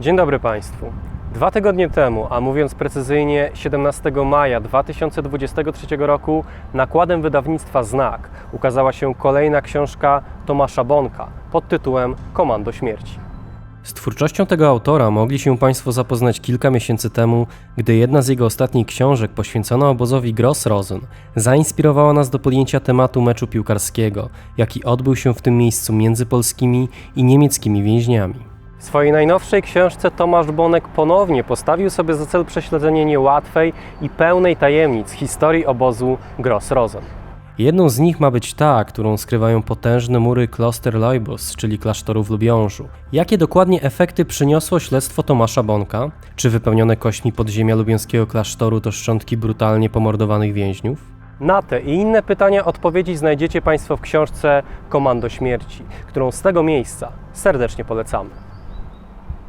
Dzień dobry Państwu. Dwa tygodnie temu, a mówiąc precyzyjnie 17 maja 2023 roku, nakładem wydawnictwa Znak ukazała się kolejna książka Tomasza Bonka pod tytułem Komando Śmierci. Z twórczością tego autora mogli się Państwo zapoznać kilka miesięcy temu, gdy jedna z jego ostatnich książek poświęcona obozowi Gross-Rosen zainspirowała nas do podjęcia tematu meczu piłkarskiego, jaki odbył się w tym miejscu między polskimi i niemieckimi więźniami. W swojej najnowszej książce Tomasz Bonek ponownie postawił sobie za cel prześledzenie niełatwej i pełnej tajemnic historii obozu Gross-Rosen. Jedną z nich ma być ta, którą skrywają potężne mury Klosterleubus, czyli klasztoru w Lubiążu. Jakie dokładnie efekty przyniosło śledztwo Tomasza Bonka? Czy wypełnione kośćmi podziemia lubiańskiego klasztoru to szczątki brutalnie pomordowanych więźniów? Na te i inne pytania odpowiedzi znajdziecie Państwo w książce Komando Śmierci, którą z tego miejsca serdecznie polecamy.